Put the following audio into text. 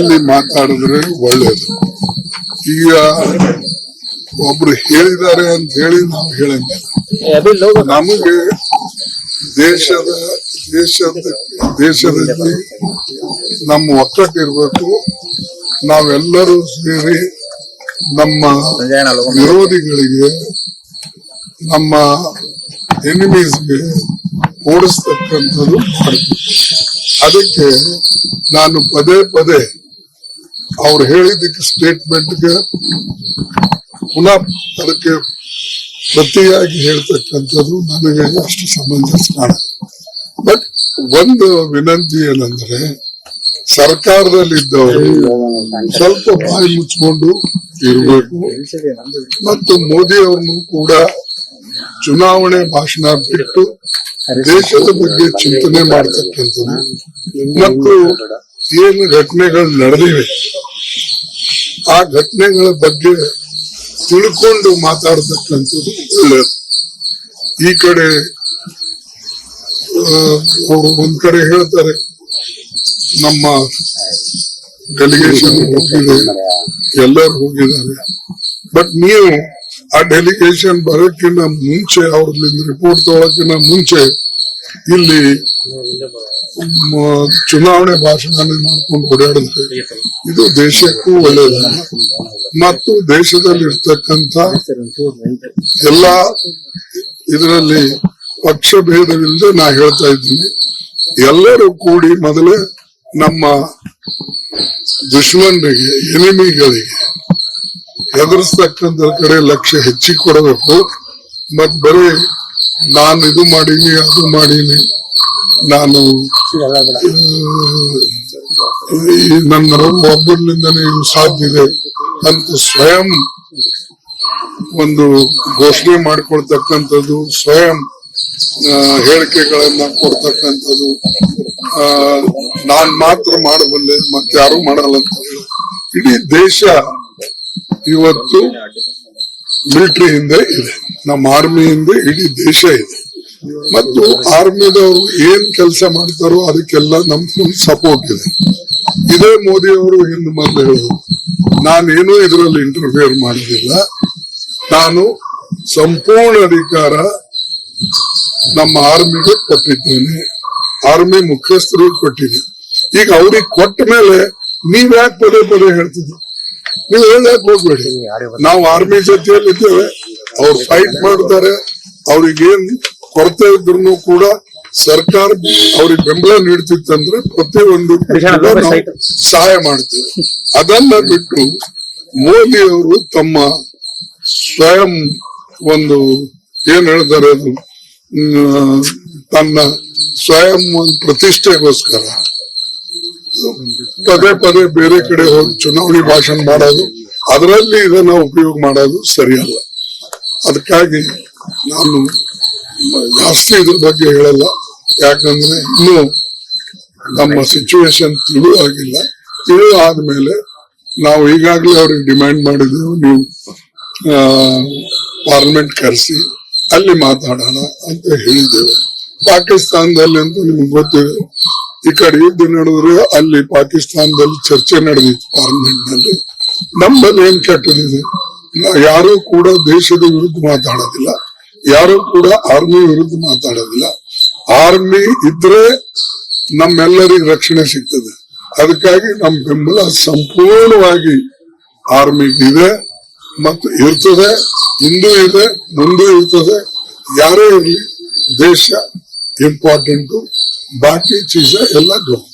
ಅಲ್ಲಿ ಮಾತಾಡಿದ್ರೆ ಒಳ್ಳೇದು. ಈಗ ಒಬ್ರು ಹೇಳಿದ್ದಾರೆ ಅಂತ ಹೇಳಿ ನಾವು ಹೇಳಂಗಿಲ್ಲ. ನಮಗೆ ದೇಶದ ದೇಶದ ದೇಶದಲ್ಲಿ ನಮ್ಮ ಒಕ್ಕಟ್ಟಿರ್ಬೇಕು. ನಾವೆಲ್ಲರೂ ಸೇರಿ ನಮ್ಮ ವಿರೋಧಿಗಳಿಗೆ ನಮ್ಮ ಎನಿಮೀಸ್ಗೆ ಓಡಿಸ್ತಕ್ಕಂಥದ್ದು. ಮಾಡಬೇಕು ಅದಕ್ಕೆ ನಾನು ಪದೇ ಪದೇ ಅವ್ರು ಹೇಳಿದ್ದಕ್ಕೆ ಸ್ಟೇಟ್ಮೆಂಟ್ಗೆ ಪುನಃ ಅದಕ್ಕೆ ಪ್ರತಿಯಾಗಿ ಹೇಳ್ತಕ್ಕಂಥದ್ದು ನನಗೆ ಅಷ್ಟು ಸಮಂಜಸ ಕಾಣ ಬಟ್ ಒಂದು ವಿನಂತಿ ಏನಂದ್ರೆ ಸರ್ಕಾರದಲ್ಲಿದ್ದವರು ಸ್ವಲ್ಪ ಬಾಯಿ ಮುಚ್ಕೊಂಡು ಇರಬೇಕು. ಮತ್ತು ಮೋದಿ ಅವ್ರನ್ನು ಕೂಡ ಚುನಾವಣೆ ಭಾಷಣ ಬಿಟ್ಟು ದೇಶದ ಬಗ್ಗೆ ಚಿಂತನೆ ಮಾಡ್ತಕ್ಕಂಥದ್ದು. ಮತ್ತು ಏನು ಘಟನೆಗಳು ನಡೆದಿವೆ, ಆ ಘಟನೆಗಳ ಬಗ್ಗೆ ತಿಳ್ಕೊಂಡು ಮಾತಾಡತಕ್ಕಂಥದ್ದು ಒಳ್ಳೆಯದು. ಈ ಕಡೆ ಅವರು ಒಂದ್ ಕಡೆ ಹೇಳ್ತಾರೆ, ನಮ್ಮ ಡೆಲಿಗೇಷನ್ ಹೋಗಿದೆ. ಎಲ್ಲರೂ ಹೋಗಿದ್ದಾರೆ. ಬಟ್ ನೀವು ಆ ಡೆಲಿಗೇಷನ್ ಬರೋಕ್ಕಿಂತ ಮುಂಚೆ ಅವ್ರಲ್ಲಿಂದ ರಿಪೋರ್ಟ್ ತಗೊಳಕ್ಕಿಂತ ಮುಂಚೆ ಇಲ್ಲಿ ಚುನಾವಣೆ ಭಾಷಣ ಮಾಡ್ಕೊಂಡು ಓಡಾಡಿದ್ರೆ ಇದು ದೇಶಕ್ಕೂ ಒಳ್ಳೆಯದಲ್ಲ ಮತ್ತು ದೇಶದಲ್ಲಿ ಇರ್ತಕ್ಕಂಥ ಎಲ್ಲಾ ಇದರಲ್ಲಿ ಪಕ್ಷ ಭೇದವಿಲ್ಲದೆ ನಾ ಹೇಳ್ತಾ ಇದ್ದೀನಿ. ಎಲ್ಲರೂ ಕೂಡಿ ಮೊದಲೇ ನಮ್ಮ ದುಶ್ಮನರಿಗೆ, ಎನಿಮಿಗಳಿಗೆ ಎದುರಿಸ್ತಕ್ಕಂಥ ಕಡೆ ಲಕ್ಷ್ಯ ಹೆಚ್ಚಿ ಕೊಡಬೇಕು. ಮತ್ ಬರೀ ನಾನು ಇದು ಮಾಡೀನಿ, ಅದು ಮಾಡೀನಿ. ನಾನು ನನ್ನ ಒಬ್ಬರಿಂದ ಇದು ಸಾಧ್ಯ ಇದೆ ಅಂತ ಸ್ವಯಂ ಒಂದು ಘೋಷಣೆ ಮಾಡಿಕೊಳ್ತಕ್ಕಂಥದ್ದು ಸ್ವಯಂ ಹೇಳಿಕೆಗಳನ್ನ ಕೊಡ್ತಕ್ಕಂಥದ್ದು ನಾನ್ ಮಾತ್ರ ಮಾಡಬಲ್ಲೆ, ಮತ್ತೆ ಯಾರು ಮಾಡಲ್ಲ ಅಂತ ಇಡೀ ದೇಶ ಇವತ್ತು ಮಿಲಿಟರಿ ಹಿಂದೆ ಇದೆ. ನಮ್ಮ ಆರ್ಮಿ ಹಿಂದೆ ಇಡೀ ದೇಶ ಇದೆ. ಮತ್ತು ಆರ್ಮಿದವರು ಏನ್ ಕೆಲಸ ಮಾಡ್ತಾರೋ ಅದಕ್ಕೆಲ್ಲ ನಮ್ ಫುಲ್ ಸಪೋರ್ಟ್ ಇದೆ. ಇದೇ ಮೋದಿ ಅವರು ಹಿಂದೆ ಮೊದಲು ಹೇಳಿದ್ರು ನಾನೇನು ಇದರಲ್ಲಿ ಇಂಟರ್ಫಿಯರ್ ಮಾಡಿದಿಲ್ಲ. ನಾನು ಸಂಪೂರ್ಣ ಅಧಿಕಾರ ನಮ್ಮ ಆರ್ಮಿಗೆ ಕೊಟ್ಟಿದ್ದೇನೆ. ಆರ್ಮಿ ಮುಖ್ಯಸ್ಥರು ಕೊಟ್ಟಿದ್ದೀನಿ ಈಗ ಅವ್ರಿಗೆ ಕೊಟ್ಟ ಮೇಲೆ ನೀವ್ ಯಾಕೆ ಪದೇ ಪದೇ ಹೇಳ್ತಿದ್ರು? ನೀವು ಹೇಳಕ್ ಹೋಗ್ಬೇಡಿ? ನಾವು ಆರ್ಮಿ ಜೊತೆಯಲ್ಲಿ ಇದ್ದೇವೆ ಅವ್ರು ಫೈಟ್ ಮಾಡ್ತಾರೆ. ಅವ್ರಿಗೇನ್ ಕೊರತೆ ಇದ್ರು ಕೂಡ ಸರ್ಕಾರ ಅವ್ರಿಗೆ ಬೆಂಬಲ ನೀಡ್ತಿತ್ತಂದ್ರೆ ಪ್ರತಿಯೊಂದು ಸಹಾಯ ಮಾಡ್ತೇವೆ. ಅದನ್ನ ಬಿಟ್ಟು ಮೋದಿ ಅವರು ತಮ್ಮ ಸ್ವಯಂ ಒಂದು ಏನ್ ಹೇಳ್ತಾರೆ ಅದು? ತನ್ನ ಸ್ವಯಂ ಒಂದು ಪ್ರತಿಷ್ಠೆಗೋಸ್ಕರ ಪದೇ ಪದೇ ಬೇರೆ ಕಡೆ ಹೋಗಿ ಚುನಾವಣೆ ಭಾಷಣ ಮಾಡೋದು, ಅದರಲ್ಲಿ ಇದನ್ನ ಉಪಯೋಗ ಮಾಡೋದು ಸರಿಯಲ್ಲ. ಅದಕ್ಕಾಗಿ ನಾನು ಜಾಸ್ತಿ ಇದ್ರ ಬಗ್ಗೆ ಹೇಳಲ್ಲ. ಯಾಕಂದ್ರೆ ಇನ್ನೂ ನಮ್ಮ ಸಿಚುವೇಶನ್ ತಿಳಿದು ಆಗಿಲ್ಲ. ತಿಳಿದು ಆದ್ಮೇಲೆ ನಾವು ಈಗಾಗಲೇ ಅವ್ರಿಗೆ ಡಿಮ್ಯಾಂಡ್ ಮಾಡಿದೆವು ನೀವು ಪಾರ್ಲಿಮೆಂಟ್ ಕರೆಸಿ. ಅಲ್ಲಿ ಮಾತಾಡೋಣ ಅಂತ ಹೇಳಿದ್ದೇವೆ. ಪಾಕಿಸ್ತಾನದಲ್ಲಿ ಅಂತ ನಿಮ್ಗೆ ಗೊತ್ತಿದೆ. ಈ ಕಡೆ ಯುದ್ಧ ನಡೆದ್ರೆ ಅಲ್ಲಿ ಪಾಕಿಸ್ತಾನದಲ್ಲಿ ಚರ್ಚೆ ನಡೆದಿತ್ತು ಪಾರ್ಲಿಮೆಂಟ್ನಲ್ಲಿ ನಮ್ಮಲ್ಲಿ ಏನ್ ಕೆಟ್ಟದಿದೆ? ಯಾರು ಕೂಡ ದೇಶದ ವಿರುದ್ಧ ಮಾತಾಡೋದಿಲ್ಲ. ಯಾರು ಕೂಡ ಆರ್ಮಿ ವಿರುದ್ಧ ಮಾತಾಡೋದಿಲ್ಲ. ಆರ್ಮಿ ಇದ್ರೆ ನಮ್ಮೆಲ್ಲರಿಗೆ ರಕ್ಷಣೆ ಸಿಗ್ತದೆ. ಅದಕ್ಕಾಗಿ ನಮ್ಮ ಬೆಂಬಲ ಸಂಪೂರ್ಣವಾಗಿ ಆರ್ಮಿಗಿದೆ ಮತ್ತು ಇರ್ತದೆ ಇಂದು ಇದೆ ಮುಂದೆ ಇರ್ತದೆ ಯಾರೇ ಇರಲಿ ದೇಶ ಇಂಪಾರ್ಟೆಂಟು ಬಾಕಿ ಚೀಸ ಎಲ್ಲ ಗೌರ್ಮೆಂಟ್